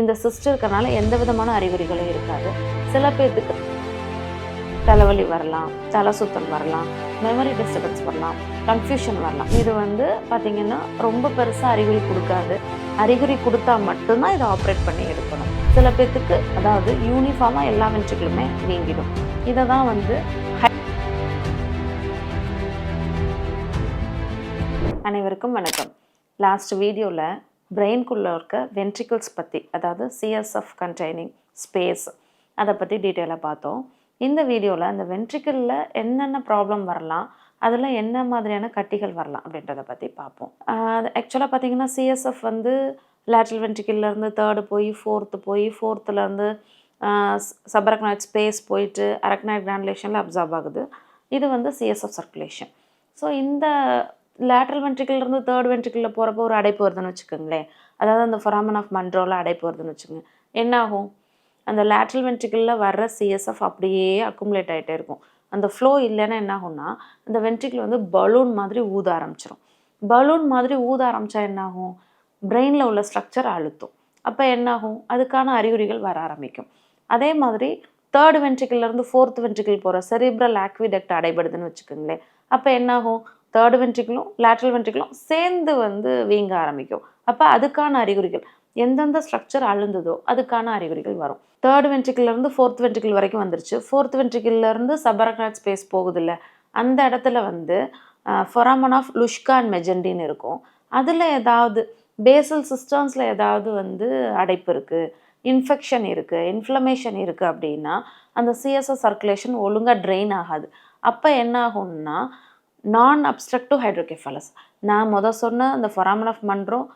இந்த சிஸ்ட் இருக்கிறனால எந்த விதமான அறிகுறிகளும் இருக்காது. சில பேர்த்துக்கு தலைவலி வரலாம் தலை சுத்தல் வரலாம் மெமரி டிஸ்டர்பன்ஸ் வரலாம் கன்ஃபியூஷன் வரலாம். இது வந்து பார்த்தீங்கன்னா ரொம்ப பெருசாக அறிகுறி கொடுக்காது. அறிகுறி கொடுத்தா மட்டும்தான் இதை ஆப்ரேட் பண்ணி எடுக்கணும். சில பேர்த்துக்கு அதாவது யூனிஃபார்மாக எல்லா வென்ட்ரிகளுமே நீங்கிடும். இதை தான் வந்து அனைவருக்கும் வணக்கம். லாஸ்ட் வீடியோவில் பிரெயின்குள்ளே இருக்க வென்ட்ரிக்கிள்ஸ் பற்றி அதாவது சிஎஸ்எஃப் கண்டெய்னிங் ஸ்பேஸ் அதை பற்றி டீட்டெயிலாக பார்த்தோம். இந்த வீடியோவில் அந்த வென்ட்ரிக்கிளில் என்னென்ன ப்ராப்ளம் வரலாம் அதில் என்ன மாதிரியான கட்டிகள் வரலாம் அப்படின்றத பற்றி பார்ப்போம். ஆக்சுவலாக பார்த்தீங்கன்னா சிஎஸ்எஃப் வந்து லேட்ரல் வென்ட்ரிக்கிள்லேருந்து தேர்டு போய் ஃபோர்த்து போய் ஃபோர்த்துலேருந்து சபரக்னாய்ட் ஸ்பேஸ் போயிட்டு அரக்னாய்ட் கிராண்டுலேஷனில் அப்சார்ப் ஆகுது. இது வந்து சிஎஸ்எஃப் சர்க்குலேஷன் ஸோ இந்த லேட்ரல் வென்ட்ரிக்கிள்லேருந்து தேர்ட் வென்ட்ரிக்கிளில் போகிறப்போ ஒரு அடைப்பு வருதுன்னு வச்சுக்கோங்களேன். அதாவது அந்த ஃபொராமன் ஆஃப் மண்ட்ரோவில் அடைப்பு வருதுன்னு வச்சுக்கோங்க. என்ன ஆகும் அந்த லேட்ரல் வென்ட்ரிக்கிளில் வர்ற சிஎஸ்எஃப் அப்படியே அக்குமுலேட் ஆகிட்டே இருக்கும். அந்த ஃப்ளோ இல்லைன்னா என்ன ஆகும்னா அந்த வென்ட்ரிக்கிள் வந்து பலூன் மாதிரி ஊத ஆரம்பிச்சிடும் பலூன் மாதிரி ஊத ஆரம்பித்தா என்னாகும்? பிரெயினில் உள்ள ஸ்ட்ரக்சர் அழுத்தும். அப்போ என்னாகும்? அதுக்கான அறிகுறிகள் வர ஆரம்பிக்கும். அதே மாதிரி தேர்ட் வென்ட்ரிக்கிள்லேருந்து ஃபோர்த் வென்ட்ரிக்கிள் போகிற செரிப்ரல் ஆக்விடக்ட் அடைபடுதுன்னு வச்சுக்கோங்களேன். அப்போ என்னாகும்? தேர்ட் வென்ட்ரிக்கிளும் லேட்ரல் வென்ட்ரிக்கிளும் சேர்ந்து வந்து வீங்க ஆரம்பிக்கும். அப்போ அதுக்கான அறிகுறிகள் எந்தெந்த ஸ்ட்ரக்சர் அழுந்ததோ அதுக்கான அறிகுறிகள் வரும். தேர்ட் வென்ட்ரிக்கிள்லேருந்து ஃபோர்த் வென்ட்ரிக்கிள் வரைக்கும் வந்துருச்சு. ஃபோர்த் வென்ட்ரிக்கிள்லேருந்து சபரக்னாட் ஸ்பேஸ் போகுதில்ல. அந்த இடத்துல வந்து ஃபொராமன் ஆஃப் லுஷ்கா அண்ட் மெஜண்டின்னு இருக்கும். அதில் ஏதாவது பேசல் சிஸ்டம்ஸில் ஏதாவது வந்து அடைப்பு இருக்குது இன்ஃபெக்ஷன் இருக்குது இன்ஃப்ளமேஷன் இருக்குது அப்படின்னா அந்த சிஎஸ்எஸ் சர்க்குலேஷன் ஒழுங்காக ட்ரெயின் ஆகாது. அப்போ என்ன ஆகும்னா நான் அப்ஸ்ட்ரக்டிவ் ஹைட்ரோகெஃபாலஸ் நான் மொதல் சொன்ன அந்த foramen of Monro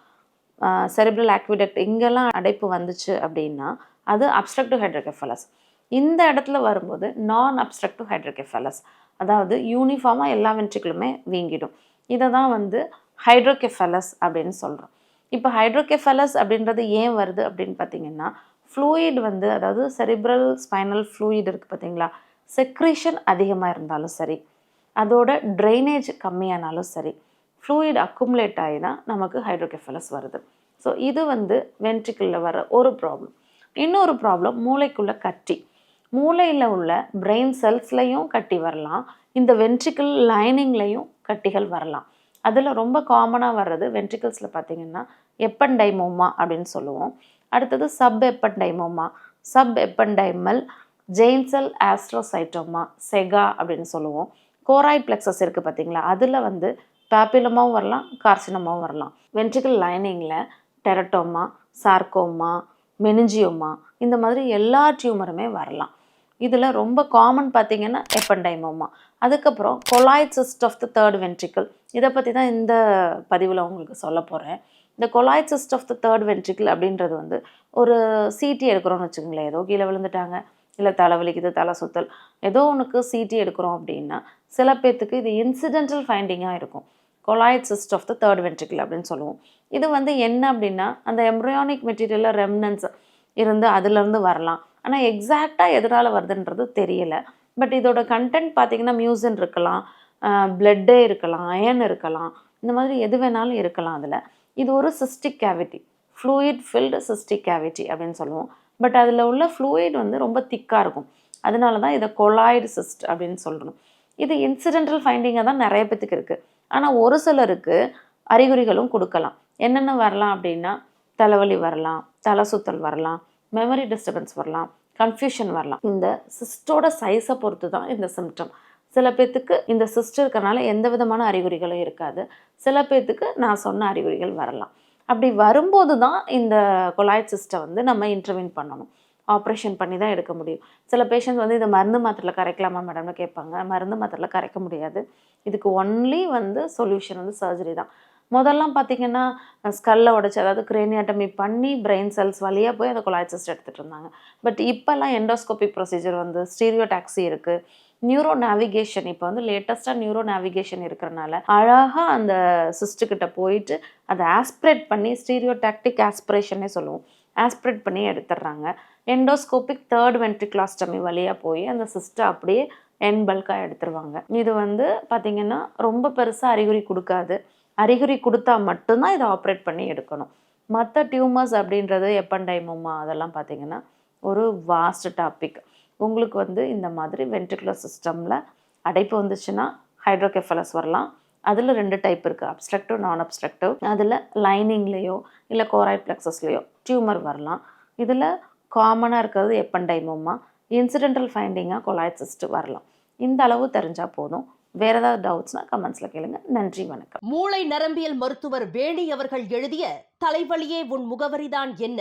cerebral aqueduct இங்கெல்லாம் அடைப்பு வந்துச்சு அப்படின்னா அது அப்ஸ்ட்ரக்டிவ் ஹைட்ரோகெஃபாலஸ் இந்த இடத்துல வரும்போது நான் அப்ஸ்ட்ரக்டிவ் ஹைட்ரோகெஃபாலஸ் அதாவது யூனிஃபார்மாக எல்லா வென்ட்ரிகளுமே வீங்கிடும். இதை தான் வந்து ஹைட்ரோகெஃபலஸ் அப்படின்னு சொல்கிறோம் இப்போ ஹைட்ரோகெஃபலஸ் அப்படின்றது ஏன் வருது அப்படின்னு பார்த்தீங்கன்னா ஃப்ளூயிட் வந்து அதாவது செரிப்ரல் ஸ்பைனல் ஃப்ளூயிட் இருக்குது பார்த்தீங்களா செக்ரீஷன் அதிகமாக இருந்தாலும் சரி. அதோட ட்ரைனேஜ் கம்மியானாலும் சரி ஃப்ளூயிட் அக்குமுலேட் ஆகி தான் நமக்கு ஹைட்ரோகெஃபலஸ் வருது. ஸோ இது வந்து வென்ட்ரிக்கிளில் வர ஒரு ப்ராப்ளம் இன்னொரு ப்ராப்ளம் மூளைக்குள்ளே கட்டி. மூளையில் உள்ள பிரெயின் செல்ஸ்லையும் கட்டி வரலாம். இந்த வென்ட்ரிக்கிள் லைனிங்லையும் கட்டிகள் வரலாம். அதில் ரொம்ப காமனாக வர்றது வென்ட்ரிக்கிள்ஸில் பார்த்தீங்கன்னா எப்பன்டைமோமா அப்படின்னு சொல்லுவோம். அடுத்தது sub ependymoma sub ependymal giant cell astrocytoma SEGA அப்படின்னு சொல்லுவோம். கோராய்ட் பிளெக்சஸ் இருக்குது பார்த்தீங்களா அதில் வந்து பேப்பிலமாவும் வரலாம் கார்சினமாவும் வரலாம். வென்ட்ரிக்கல் லைனிங்கில் டெரட்டோமா சார்கோமா மெனிஞ்சியோமா இந்த மாதிரி எல்லா டியூமருமே வரலாம். இதில் ரொம்ப காமன் பார்த்தீங்கன்னா எப்பண்டைமோமா அதுக்கப்புறம் colloid cyst of the third ventricle இதை பற்றி தான் இந்த பதிவில் உங்களுக்கு சொல்ல போகிறேன் இந்த colloid cyst of the third ventricle அப்படின்றது வந்து ஒரு சிடி எடுக்கிறோன்னு வச்சுக்கோங்களேன். ஏதோ கீழே விழுந்துட்டாங்க. இல்லை தலைவலிக்குது தலை சுத்தல். ஏதோ ஒன்றுக்கு சிடி எடுக்கிறோம் அப்படின்னா சில பேர்த்துக்கு இது இன்சிடென்டல் ஃபைண்டிங்காக இருக்கும். Colloid cyst of the third ventricle அப்படின்னு சொல்லுவோம். இது வந்து என்ன அப்படின்னா அந்த எம்ப்ரியானிக் மெட்டீரியலில் ரெம்னன்ஸ் இருந்து அதுலேருந்து வரலாம். ஆனால் எக்ஸாக்டாக எதனால் வருதுன்றது தெரியலை. பட் இதோட கண்டென்ட் பார்த்திங்கன்னா மியூசின் இருக்கலாம் பிளட்டே இருக்கலாம் அயன் இருக்கலாம். இந்த மாதிரி எது வேணாலும் இருக்கலாம் அதில். இது ஒரு cystic cavity fluid filled cystic cavity அப்படின்னு சொல்லுவோம். பட் அதில் உள்ள ஃப்ளூயிட் வந்து ரொம்ப திக்காக இருக்கும். அதனால தான் இதை கொலாய்டு சிஸ்ட் அப்படின்னு சொல்லணும் இது இன்சிடென்டல் ஃபைண்டிங்காக தான் நிறைய பேத்துக்கு இருக்குது ஆனால் ஒரு சிலருக்கு அறிகுறிகளும் கொடுக்கலாம். என்னென்ன வரலாம் அப்படின்னா தலைவலி வரலாம் தலை சுத்தல் வரலாம் மெமரி டிஸ்டர்பன்ஸ் வரலாம் கன்ஃபியூஷன் வரலாம். இந்த சிஸ்டோட சைஸை பொறுத்து தான் இந்த சிம்டம் சில பேர்த்துக்கு இந்த சிஸ்ட் இருக்கிறனால எந்த விதமான அறிகுறிகளும் இருக்காது. சில பேர்த்துக்கு நான் சொன்ன அறிகுறிகள் வரலாம். அப்படி வரும்போது தான் இந்த கொலாய்ட் சிஸ்டம் வந்து நம்ம இன்டர்வின் பண்ணணும். ஆப்ரேஷன் பண்ணி தான் எடுக்க முடியும். சில பேஷண்ட் வந்து இதை மருந்து மாத்திரையில் கரைக்கலாமா மேடம்னு கேட்பாங்க. மருந்து மாத்திரையில் கரைக்க முடியாது. இதுக்கு ஒன்லி வந்து சொல்யூஷன் வந்து சர்ஜரி தான். முதல்லாம் பார்த்தீங்கன்னா ஸ்கல்லை உடச்சி அதாவது கிரேனியாட்டமி பண்ணி பிரெயின் செல்ஸ் வழியாக போய் அந்த கொலாய்சிஸ்ட் எடுத்துகிட்டு இருந்தாங்க. பட் இப்போல்லாம் எண்டோஸ்கோபிக் ப்ரொசீஜர் வந்து ஸ்டீரியோ டாக்ஸி இருக்குது நியூரோ நேவிகேஷன் இப்போ வந்து லேட்டஸ்ட்டாக நியூரோ நேவிகேஷன் இருக்கிறனால அழகாக அந்த சிஸ்ட்டுக்கிட்ட போயிட்டு அதை ஆஸ்பிரேட் பண்ணி ஸ்டீரியோ டாக்டிக் ஆஸ்பிரேஷனே சொல்லுவோம். ஆஸ்பிரேட் பண்ணி எடுத்துடுறாங்க. எண்டோஸ்கோபிக் தேர்ட் வென்ட்ரிக்ளாஸ்டமி வழியாக போய் அந்த சிஸ்ட்டை அப்படியே என் பல்காக எடுத்துருவாங்க. இது வந்து பார்த்திங்கன்னா ரொம்ப பெருசாக அறிகுறி கொடுக்காது. அறிகுறி கொடுத்தா மட்டும்தான் இதை ஆப்ரேட் பண்ணி எடுக்கணும். மற்ற டியூமர்ஸ் அப்படின்றது எப்பண்டைமோமா அதெல்லாம் பார்த்திங்கன்னா ஒரு வாஸ்ட் டாபிக் உங்களுக்கு வந்து இந்த மாதிரி வென்ட்ரிகுலர் சிஸ்டமில் அடைப்பு வந்துச்சுன்னா ஹைட்ரோகெஃபலஸ் வரலாம். அதில் ரெண்டு டைப் இருக்குது அப்ஸ்ட்ரக்டிவ் நான் அப்ஸ்ட்ரக்டிவ் அதில் லைனிங்லேயோ இல்லை கோராய் பிளெக்ஸஸ்லேயோ டியூமர் வரலாம். இதில் காமனாக இருக்கிறது எப்பண்டைமோமா இன்சிடென்டல் ஃபைண்டிங்காக கொலாய்ட் சிஸ்ட் வரலாம். இந்த அளவு தெரிஞ்சால் போதும். வேறு ஏதாவது டவுட்ஸ்னால் கமெண்ட்ஸில் கேளுங்க. நன்றி வணக்கம். மூளை நரம்பியல் மருத்துவர் வேணி அவர்கள் எழுதிய தலைவலியே உன் முகவரிதான் என்ன?